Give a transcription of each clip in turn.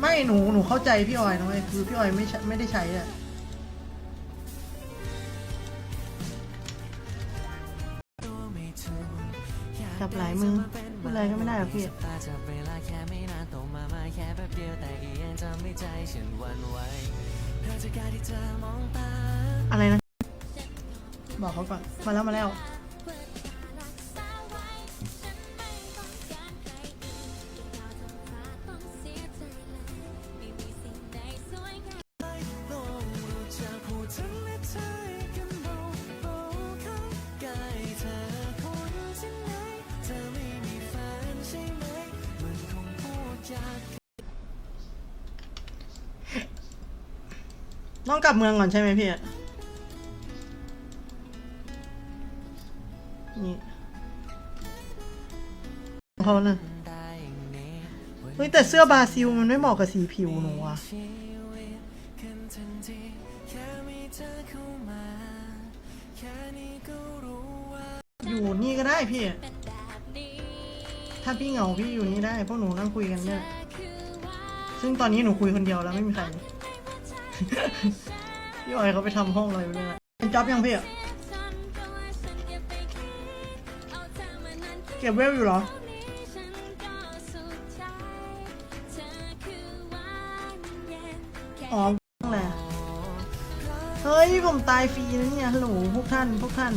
ไม่หนูหนูเข้าใจพี่ออยนะเว้ยคือพี่ออยไม่ใช่ไม่ได้ใช้อะจับหลายมือพูดอะไรก็ไม่ได้หรอกพี่ตาจับเวลาแค่ไม่นานตรงมามาแค่แป๊บเดียวแต่ก็ยังจำไม่ใจฉันหวันไหวเธอจะการที่เธอมองตาอะไรนะ บอกเขาก่อนมาแล้วมาแล้ว ต้องกลับเมืองก่อนใช่ไหมพี่นี่เขาน่ะได้อย่างนี้เฮ้ยแต่เสื้อบาซิลมันไม่เหมาะกับสีผิวหนูอะอเข้ามาแค่นี้ก็รู้ว่าอยู่นี่ก็ได้พี่ ถ้าพี่เหงาพี่อยู่นี่ได้พวกหนูนั่งคุยกันเนี่ย ซึ่งตอนนี้หนูคุยคนเดียวแล้วไม่มีใคร พี่ออยเขาไปทำห้องอะไรไปเนี่ยเป็นจ็อบยังพี่อะเก็บเวลอยู่เหรอ อ๋อแหละเฮ้ย ผมตายฟรีนะเนี่ยฮัลโหลพวกท่าน พวกท่าน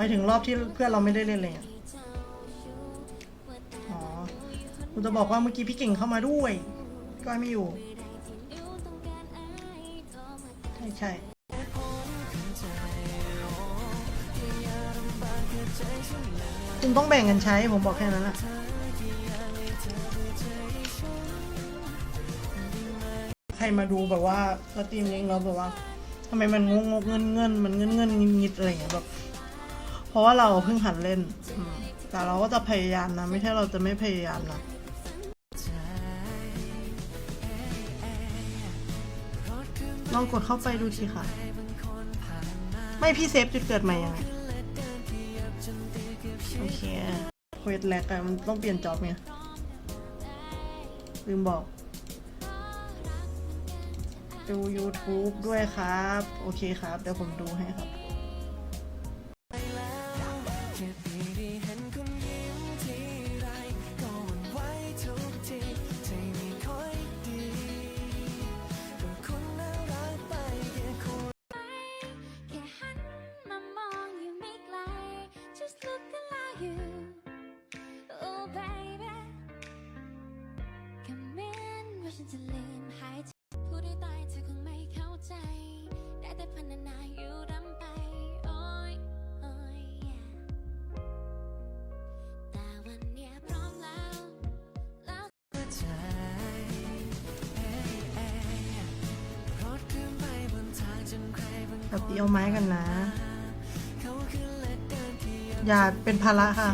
หมายถึงรอบที่เพื่อนเราไม่ได้เล่นเลยอะอ๋อคุณจะบอกว่าเมื่อกี้พี่เก่งเข้ามาด้วยก็ไม่อยู่ ใช่ใช่คุณต้องแบ่งกันใช้ผมบอกแค่นั้นแหละใครมาดูแบบว่าสตรีมเองเราแบบว่าทำไมมันงงงๆเงินเงินมันเงินเงินงิดงิดอะไรอย่างเงี้ยแบบ เพราะว่าเราเพิ่งหัดเล่นอืมแต่เราก็จะพยายามนะ ไม่ใช่เราจะไม่พยายามนะลองกดเข้าไปดูสิค่ะ ไม่พี่เซฟจุดเกิดใหม่ยังไง โอเคเควสแลกอะมันต้องเปลี่ยนจ็อบไงลืมบอก ดู YouTube ด้วยครับ โอเคครับ เดี๋ยวผมดูให้ครับ อย่าเป็นภาระค่ะ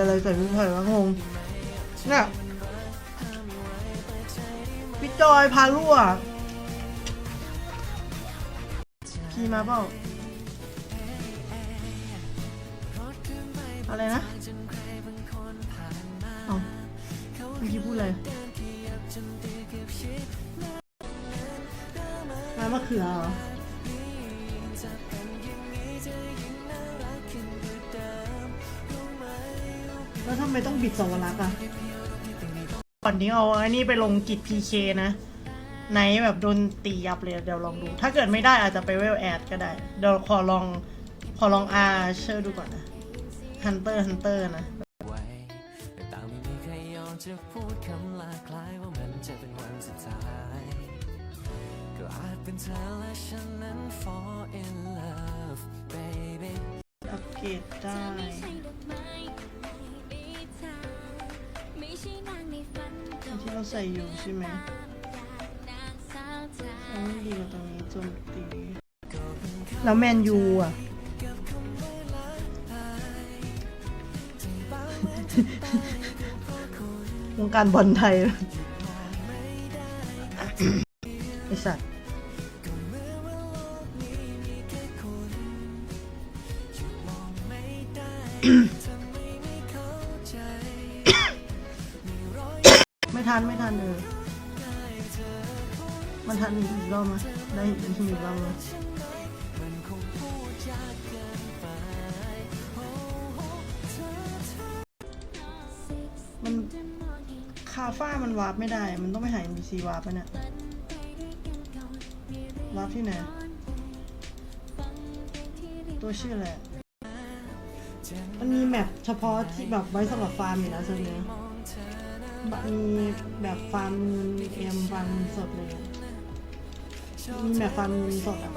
อะไรใส่พริกไทยวะงงเนี่ยพี่จอยพารั่วพี่มาเปล่าอะไรนะเอาเมื่อกี้พูดอะไรมามะเขือเหรอ แล้วทำไมต้องบิดสวรักษ์อะก่อนนี้เอาอันนี้ไปลงกิจพีเคนะไหนแบบโดนตียับเลยเดี๋ยวลองดู ถ้าเกิดไม่ได้อาจจะไปเวลแอดก็ได้ เดี๋ยวขอลองขอลองอาเชอร์ดูก่อนนะฮันเตอร์ฮันเตอร์นะไว้แต่ต่างไม่มีใครยอมจะพูดคำลาคล้ายว่ามันจะเป็นวันสุดท้ายก็อาจเป็นเธอและฉันนั้น fall in love baby อัปเกรดได้ เราใส่อยู่ใช่ไหมนางสาวไทอันยนี้ดีกว่าตรงนี้โจมตีแล้วแมนยูอะ วงการบอลไทย ไอสัตว์ไม่ นไม่ทันเออมันทันอีกรอบไหมได้อีกอีกรอบไหมมันคาฟ้ามันวาร์ปไม่ได้ มันต้องไปหา NPC วาร์ปไปเนี่ยวาร์ปที่ไหน ตัวชื่ออะไรมันมีแมปเฉพาะที่แบบไว้สำหรับฟาร์มอยู่นะเซิร์ฟนี้ มีแบบฟาร์มเงินเอ็มฟาร์มเงินสดเลยมีแบบฟาร์มเงินสดอะ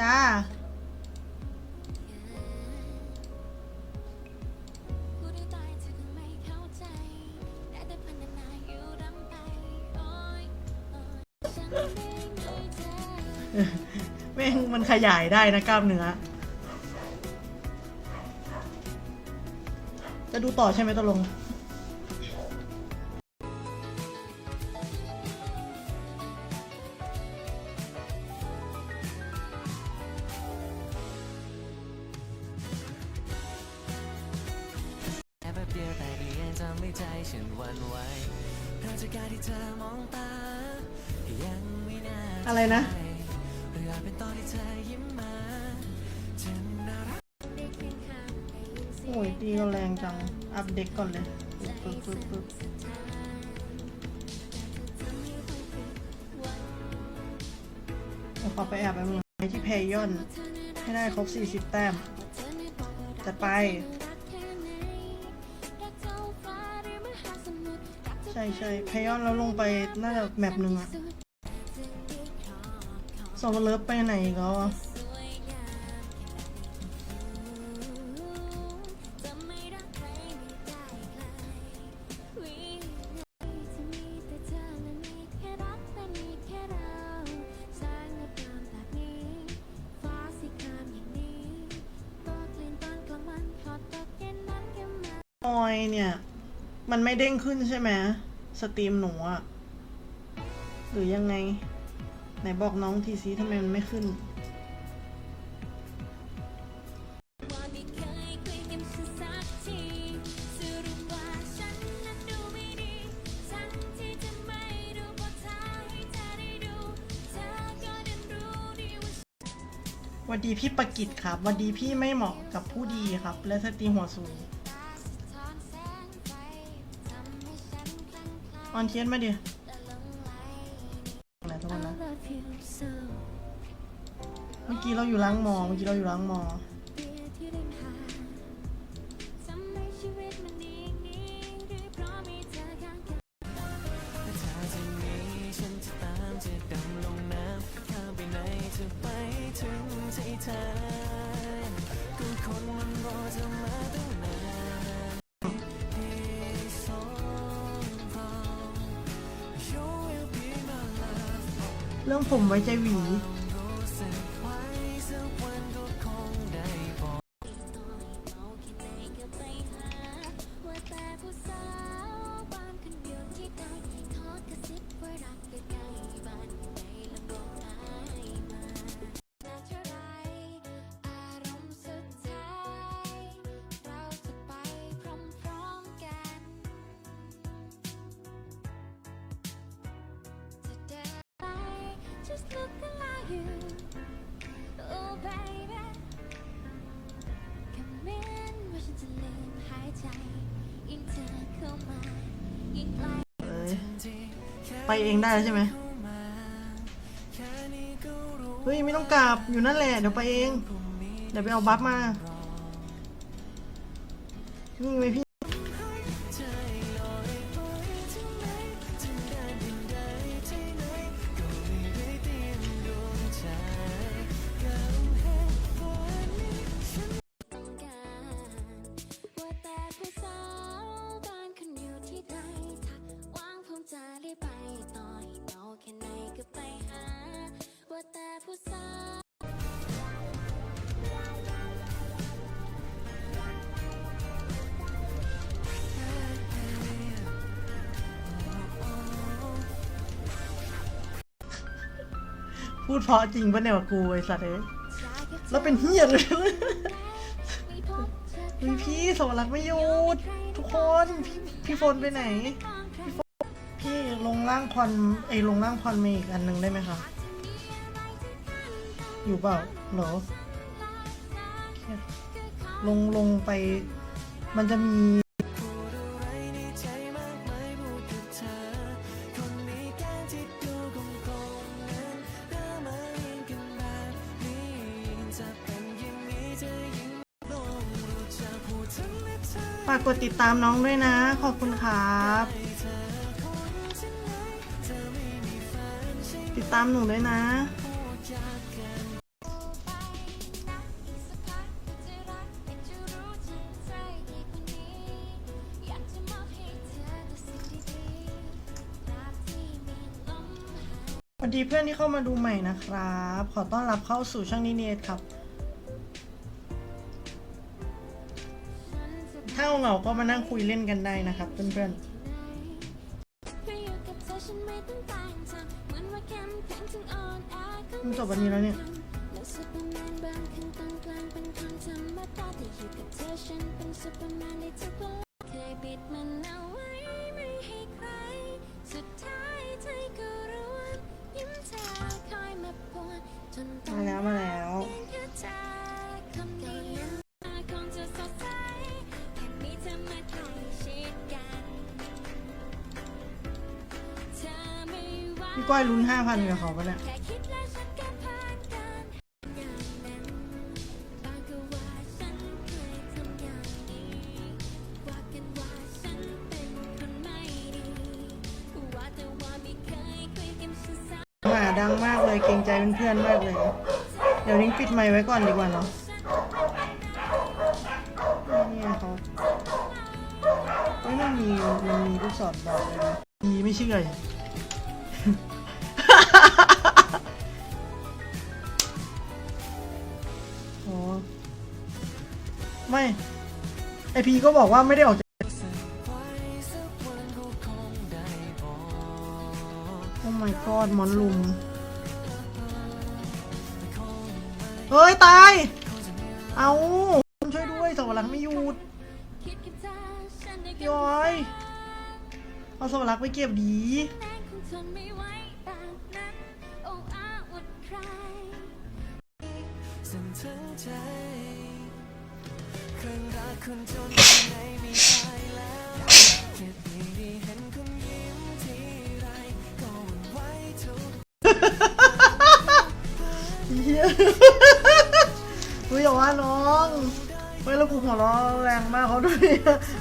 จ้าพูดให้ตาไม่เข้าใจได้แต่พนันนาอยู่รำไปโอ๊ยโอ๊ยฉันไม่มีเธอแม่งมันขยายได้นะกล้ามเนื้อ จะดูต่อใช่ไหมตกลง ฉันหวันไหวเพราะจากการที่เธอมองตา ยังไม่น่าอะไรนะหรืออาจเป็นตอนที่เธอยิ้มมาฉันน่ารักได้เคียงข้างได้ยินเสียงโอ้ยตีเราแรงจัง อัพเด็กก่อนเลยปึ๊บปึ๊บปึ๊บสุดท้ายแต่เธอทำให้ต้องผิดหวังเดี๋ยวขอไปแอบไปมึงไปที่เพยยอนเธอน่ารักให้ได้ครบ 40 แต้มเธอไม่บอกว่ารักจัดไป ช่ใช่เพยอนแล้วลงไปน่าจะแมปหนึ่งอะสองโซเลิฟไปไหนก็วะไม่รักใครไม่ได้ใครวิจะมีแต่เธอและมีแค่รักและมีแค่เราแสงและปรามแบบนี้ฟ้าสีครามอย่างนี้ตกเล่นตอนกลางวันขอตกเย็นนั้นก็มาออยเนี่ย มันไม่เด้งขึ้นใช่ไหม สตรีมหนูอะหรือยังไง ไหนบอกน้องทีซีทำไมมันไม่ขึ้นว่าไม่เคยคุยกันสักทีสรุปว่าฉันนั้นดูไม่ดีฉันที่จะไม่ดูเพราะเธอให้เธอได้ดูเธอก็ดันรู้ดีว่าหวัดดีพี่ประกิตครับวัดดีพี่ไม่เหมาะกับผู้ดีครับ และสตรีมหัวสูง ออนเทียนมาดิและหลงไหลไหนทุกคน I นะ love you so มื่อกี้เราอยู่ล้างมอ เมื่อกี้เราอยู่ล้างมอเเรื่องผมไว้ใจหวี เองได้แล้วใช่ไหมเฮ้ยไม่ต้องกลับอยู่นั่นแหละเดี๋ยวไปเอง เดี๋ยวไปเอาบัฟมานี่ไหมพี่ ดเพราะจริงปะเนี่ยกูไอ้สัตว์เอ้ยแล้วเป็นเฮียเลยเฮ้ยพี่สวรักษ์ไม่หยุดทุกคนพี่พี่โฟนไปไหน พี่ลงล่างคอนไอลงล่างคอนเมอีกอันหนึ่งได้ไหมคะ อยู่เปล่าเหรอลงลงไปมันจะมี ติดตามน้องด้วยนะ ขอบคุณครับให้เธอคนที่ไหนเธอไม่มีแฟนใช่ไหมติดตามหนูด้วยนะพูดยากเกินอยากจะมอบให้เธอแต่สิ่งดีๆรักที่มีลมหายสวัสดีเพื่อนที่เข้ามาดูใหม่นะครับ ขอต้อนรับเข้าสู่ช่างนิเนตครับ ถ้าเหงาก็มานั่งคุยเล่นกันได้นะครับเพื่อนให้อยู่กับเธอฉันไม่ต้องต่างจากเหมือนว่าเข้มแข็งถึงอ่อนแอก็ๆมันจบวันนี้แล้วเนี่ยาแต่ว่าไม่เคยคุยกับฉันสักหมาดังมากเลยเกรงใจเพื่อนๆมากเลย เดี๋ยวนิ้งปิดไมค์ไว้ก่อนดีกว่าเนาะนี่เขาเฮ้ยมันมีมันมีลูกศรบอกเลยมีไม่เชื่อ อไม่ ไอพีก็บอกว่าไม่ได้ออกจากโอ้ my god มอนลุม เฮ้ย ตาย เอาช่วยด้วยสวรรค์ไม่หยุดย้อย เอาสวรรค์ไปเก็บดี เฮียอุ้ยอย่าว่าน้องไม่แล้วกูหัวร้อแรงมากเขาด้วย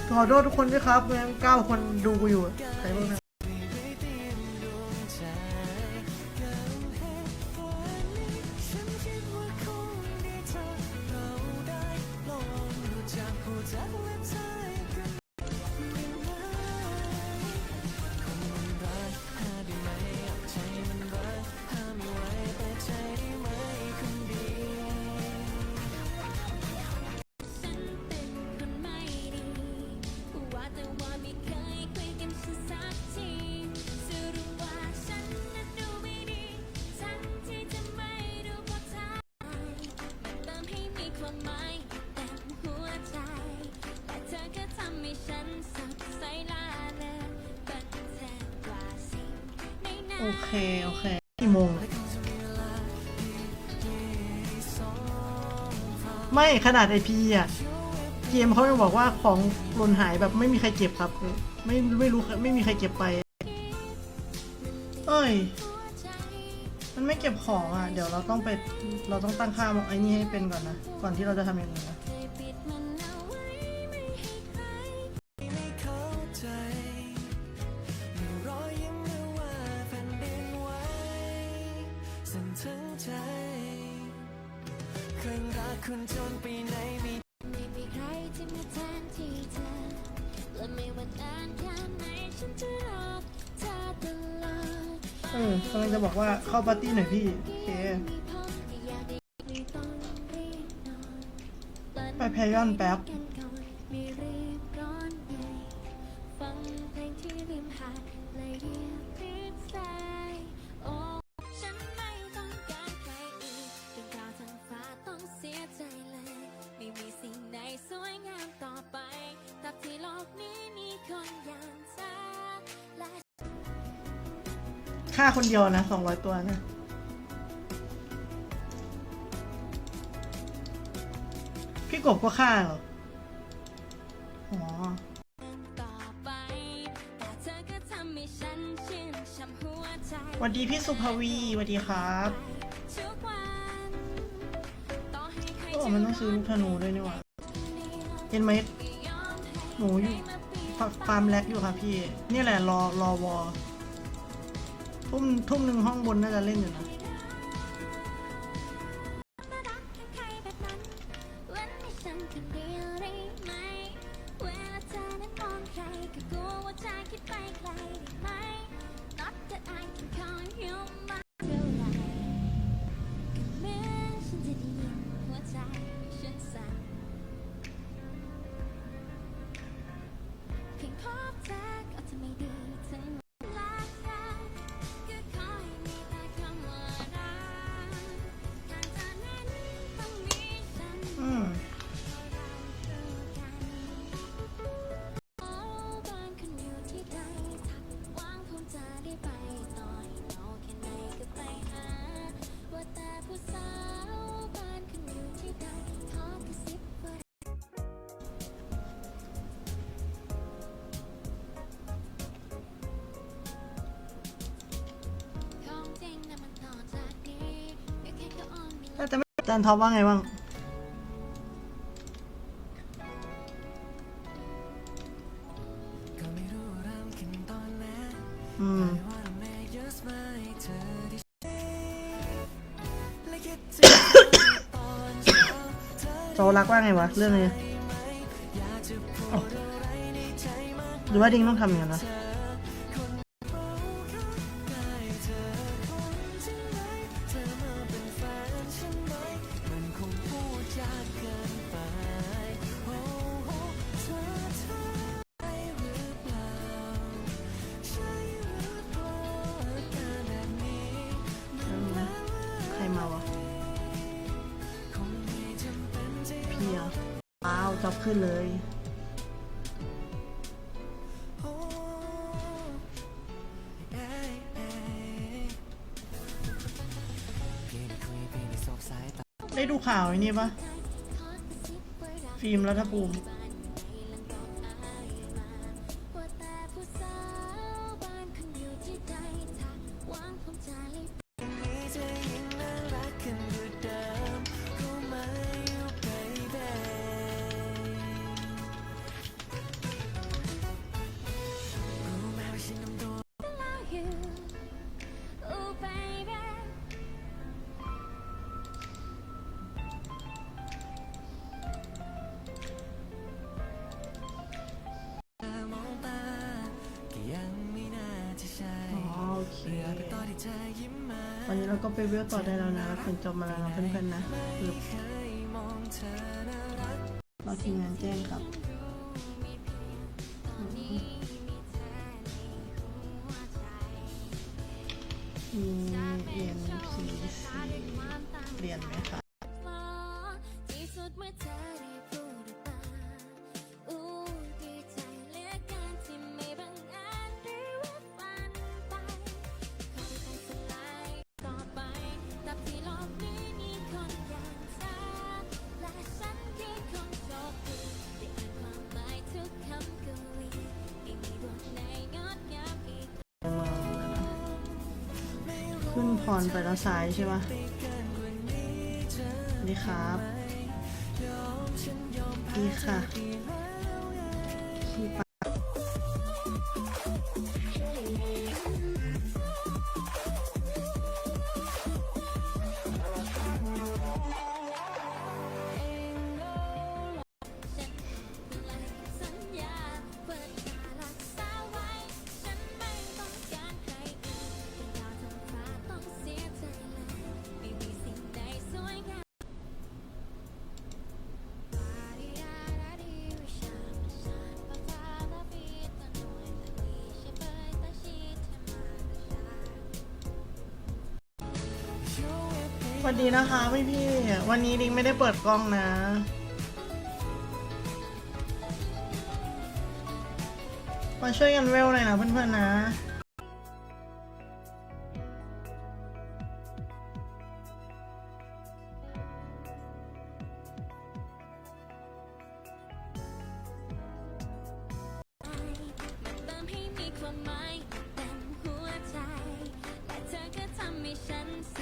ขอโทษทุกคนด้วยครับเมื่อเก้าคนดูกูอยู่ใครบ้างนะ โอเค โอเคกี่โมง ไม่ขนาดไอพีอะ เกมเขายังบอกว่าของหล่นหายแบบไม่มีใครเก็บครับ ไม่ไม่รู้ไม่มีใครเก็บไป เอ้ย มันไม่เก็บของอะ เดี๋ยวเราต้องไป เราต้องตั้งค่าไอ้นี่ให้เป็นก่อนนะ ก่อนที่เราจะทำอย่างอื่นนะ่อยพี่เคไปแพยอนแป๊บค่าคนเดียวนะสองร้อยตัวนะ กบก็ฆ่าหรออ๋อวัสดีพี่สุภวีสวัสดีครับโอ้มันต้องซื้อลูกธนูด้วยนี่หว่าเห็นไหมหนูอยู่ฟาร์มแล็กอยู่ครับพี่ นี่แหละรอรอวอทุ่มทุ่มหนึ่งห้องบนน่าจะเล่นอยู่นะ ฉันคนเดียวได้ไหม เวลาเธอนั้นมองใครก็กลัวว่าจะคิดไปไกลได้ไหม Not that I can count you my จานท็อปว่าไงบ้างอืมโซรักว่าไงวะ เรื่องนี้หรือว่าดิงต้องทำอย่างนั้นนะ ได้ดูข่าวไอ้นี่ปะฟิล์มรัฐภูมิ ปอร์ได้แล้วนะเราเป็นจบมาแล้วเพื่อนๆนะ รไปแล้วซ้ายใช่ปะนี่ครับดีค่ะ วัสดีนะคะพี่พี่ วันนี้ดิงไม่ได้เปิดกล้องนะ มาช่วยกันเวลหน่อยนะเพื่อนๆนะ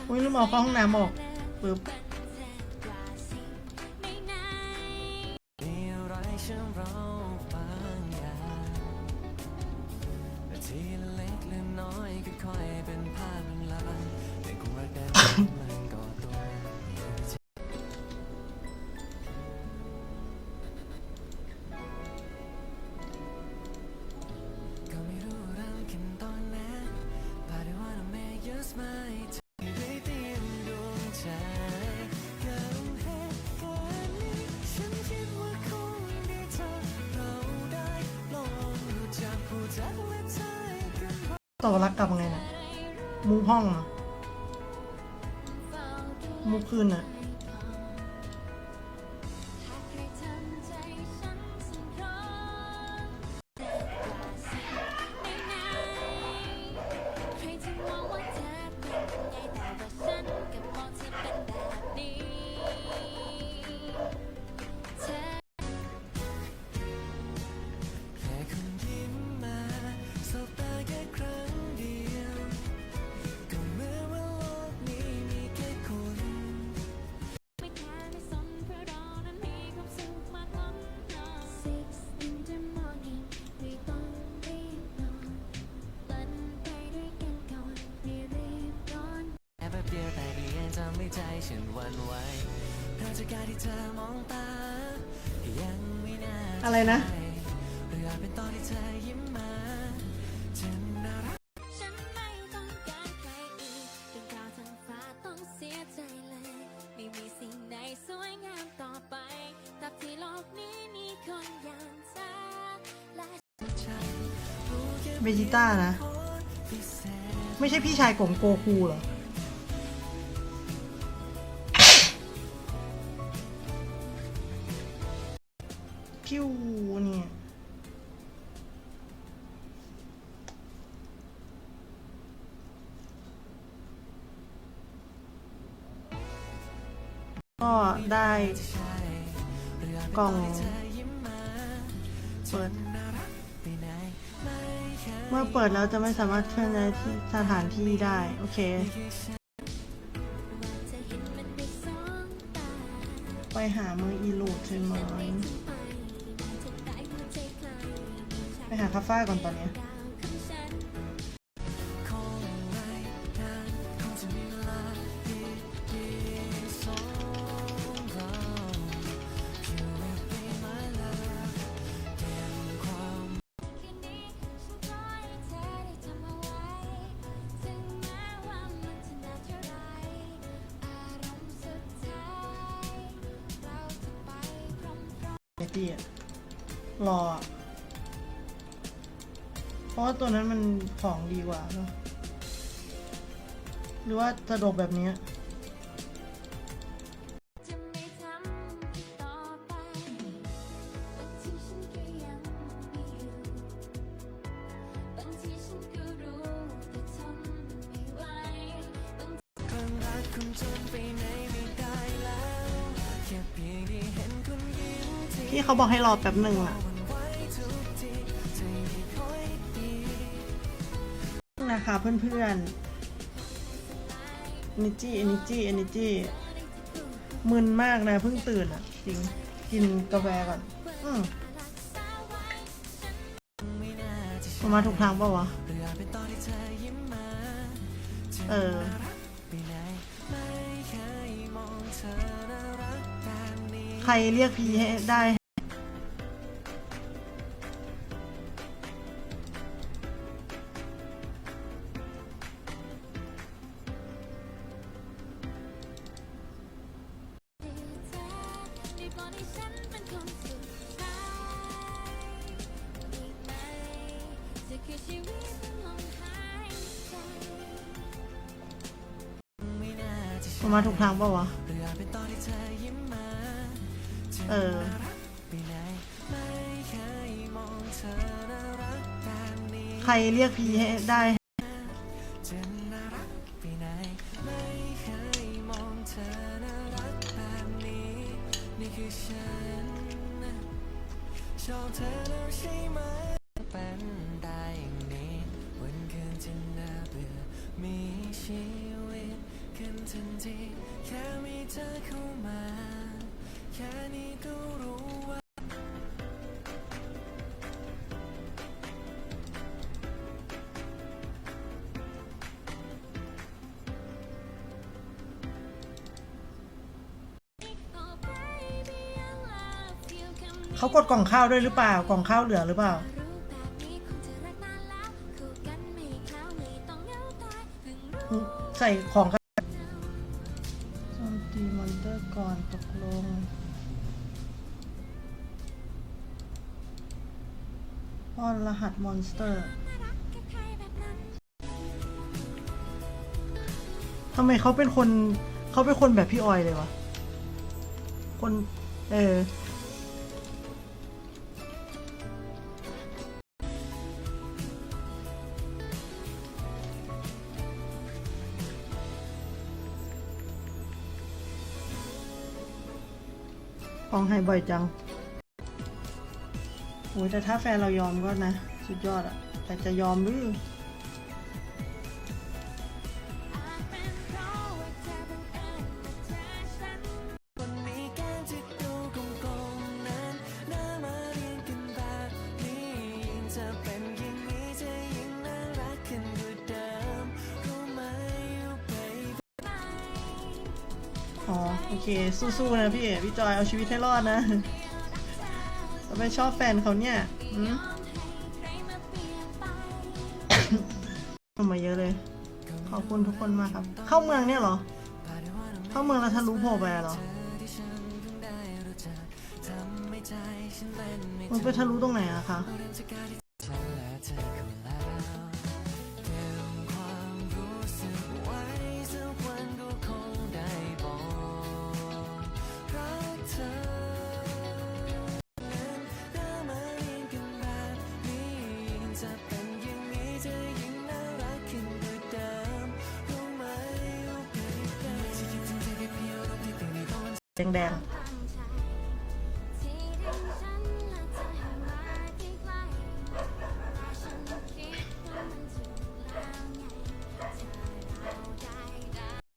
อุ้ยลืมเอาเข้ห้องน้ำออกปึ๊บ ห้องมุกคืนอะ อะไรนะเบจิต้านะ ไม่ใช่พี่ชายของโกคูเหรอ พิวเนี่ยก็ได้กล่องเปิด เมื่อเปิดแล้วจะไม่สามารถเคลื่อนย้ายที่สถานที่ได้ โอเค ไปหามืออีโลดใช่ไหม หาคาฟ้าก่อนตอนนี้เตี้ยรอ พราะว่าตัวนั้นมันของดีกว่าหรือว่าสะดวกแบบนี้พี่เขาบอกให้รอแป๊บหนึ่งอะ เพื่อนๆ Energy Energy Energy มึนมากนะเพิ่งตื่นอะ จริง กินกาแฟก่อน อืมมาถูกทางป่าวะ เออนที่เธอยิ้มมาจะเออใครเรียกพีให้ได้ได้ พี่ให้ได้ เขากดกล่องข้าวด้วยหรือเปล่า กล่องข้าวเหลือหรือเปล่า ใส่ของกันโจมตีมอนเตอร์ก่อนตกลงป้อนรหัสมอนสเตอร์ทำไมเขาเป็นคนเขาเป็นคนแบบพี่ออยเลยวะ คน เออ องให้บ่อยจังโอ้ยแต่ถ้าแฟนเรายอมก็นะ สุดยอดอะแต่จะยอมหรือ สู้ๆนะพี่พี่จอยเอาชีวิตให้รอดนะเราไปชอบแฟนเขาเนี่ยอืมยอมให้าเยนไปทำมาเยอะเลย ขอบคุณทุกคนมากครับ เข้าเมืองเนี่ยเหรอ เข้าเมืองแล้วทะลุโผล่ไปเหรอมันไปทะลุตรงไหนอะคะ ดถึง